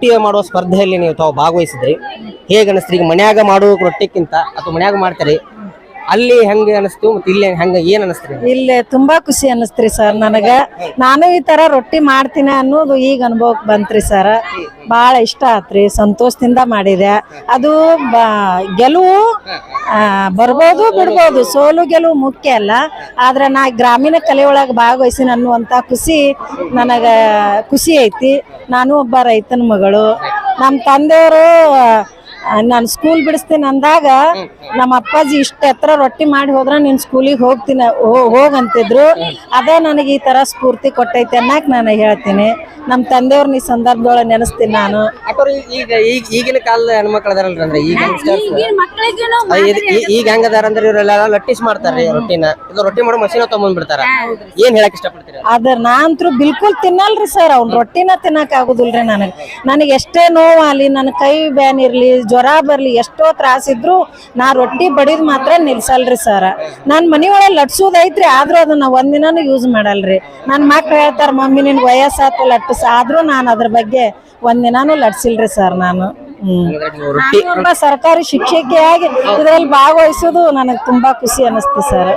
ರೊಟ್ಟಿ ಮಾಡುವ ಸ್ಪರ್ಧೆಯಲ್ಲಿ ನೀವು ತಾವು ಭಾಗವಹಿಸಿದ್ರಿ. ಹೇಗೆ ಅನಿಸ್ತ್ರಿ ಈಗ ಮನ್ಯಾಗ ಮಾಡುವ ರೊಟ್ಟಿಕ್ಕಿಂತ ಅಥವಾ ಮನ್ಯಾಗ ಮಾಡ್ತಾರೆ? ಅಲ್ಲಿ ಹೆಂಗೆ ಅನಿಸ್ತು ಮತ್ತೆ ಇಲ್ಲಿ ಹೆಂಗ ಏನ್ ಅನಿಸ್ತ್ರಿ? ಇಲ್ಲಿ ತುಂಬಾ ಖುಷಿ ಅನಿಸ್ತ್ರಿ ಸರ್ ನನಗ. ನಾನು ಈ ತರ ರೊಟ್ಟಿ ಮಾಡ್ತೀನಿ ಅನ್ನೋದು ಈಗ ಅನುಭವಕ್ಕೆ ಬಂತ್ರಿ ಸರ್. ಬಹಳ ಇಷ್ಟ ಆತ್ರಿ, ಸಂತೋಷದಿಂದ ಮಾಡಿದೆ. ಅದು ಗೆಲುವು ಬರ್ಬೋದು, ಬಿಡ್ಬೋದು. ಸೋಲು, ಗೆಲುವು ಮುಖ್ಯ ಅಲ್ಲ. ಆದ್ರೆ ನಾ ಗ್ರಾಮೀಣ ಕಲೆ ಒಳಗೆ ಭಾಗವಹಿಸಿನ ಅನ್ನುವಂಥ ಖುಷಿ ನನಗ, ಖುಷಿ ಐತಿ. ನಾನು ಒಬ್ಬ ರೈತನ ಮಗಳು. ನಮ್ಮ ತಂದೆಯವರು ನಾನು ಸ್ಕೂಲ್ ಬಿಡಿಸ್ತೀನಿ ಅಂದಾಗ ನಮ್ಮ ಅಪ್ಪಾಜಿ ಇಷ್ಟ ಎತ್ತರ ರೊಟ್ಟಿ ಮಾಡಿ ಹೋದ್ರ ನೀನ್ ಸ್ಕೂಲಿಗೆ ಹೋಗ್ತೀನಿ ಹೋಗಂತಿದ್ರು. ಅದೇ ನನಗೆ ಈ ತರ ಸ್ಫೂರ್ತಿ ಕೊಟ್ಟೈತೆ ಅನ್ನಕ್ ನಾನು ಹೇಳ್ತೀನಿ. ನಮ್ಮ ತಂದೆಯವ್ರನ್ನ ಈ ಸಂದರ್ಭದೊಳಗೆ ನೆನೆಸ್ತೀನಿ ನಾನು. ಈಗ ಈಗ ಈಗಿನ ಕಾಲದ ಹೆಣ್ಮಕ್ಳು ಅದಾರಲ್ರಿ ಅಂದ್ರೆ ಈಗ ಈಗ ಹೆಂಗ್ ಅದಾರ ಅಂದ್ರೆ ಇವರೆಲ್ಲ ಲಟ್ಟಿಸ್ ಮಾಡ್ತಾರ್ರಿ ರೊಟ್ಟಿನ. ಇದು ರೊಟ್ಟಿ ಮಾಡೋ ಮಷೀನ್ ತಗೊಂಡ್ಬಿಡ್ತಾರ ಏನ್ ಹೇಳಕ್ ಇಷ್ಟಪಡ್ತೀರಿ ಅದ್ರ ನಾನಂತೂ ಬಿಲ್ಕುಲ್ ತಿನ್ನಲ್ರಿ ಸರ್ ಅವ್ನ. ರೊಟ್ಟಿನ ತಿನ್ನಕ್ ಆಗುದಿಲ್ರಿ ನನಗೆ. ನನಗೆ ಎಷ್ಟೇ ನೋವು ಅಲ್ಲಿ ನನ್ನ ಕೈ ಬ್ಯಾನ್ ಇರ್ಲಿ ಜ್ವರ ಬರ್ಲಿ ಎಷ್ಟೋ ತ್ರಾಸಿದ್ರು ನಾ ರೊಟ್ಟಿ ಬಡಿದ್ ಮಾತ್ರ ನಿಲ್ಸಲ್ರಿ ಸರ್. ನಾನು ಮನಿ ಒಳಗೆ ಲಟ್ಸೋದ್ ಆದ್ರೂ ಅದನ್ನ ಒಂದಿನಾನು ಯೂಸ್ ಮಾಡಲ್ರಿ. ನನ್ನ ಮಕ್ಳು ಹೇಳ್ತಾರ ಮಮ್ಮಿ ನಿನ್ ವಯಸ್ಸಾತು ಲಟ್ಸ ಆದ್ರೂ ನಾನು ಅದ್ರ ಬಗ್ಗೆ ಒಂದಿನಾನು ಲಡ್ಸಿಲ್ರಿ ಸರ್ ನಾನು. ಹ್ಮ್. ಸರ್ಕಾರಿ ಶಿಕ್ಷಕಿಯಾಗಿ ಇದ್ರಲ್ಲಿ ಭಾಗವಹಿಸೋದು ನನಗೆ ತುಂಬಾ ಖುಷಿ ಅನಿಸ್ತು ಸರ್.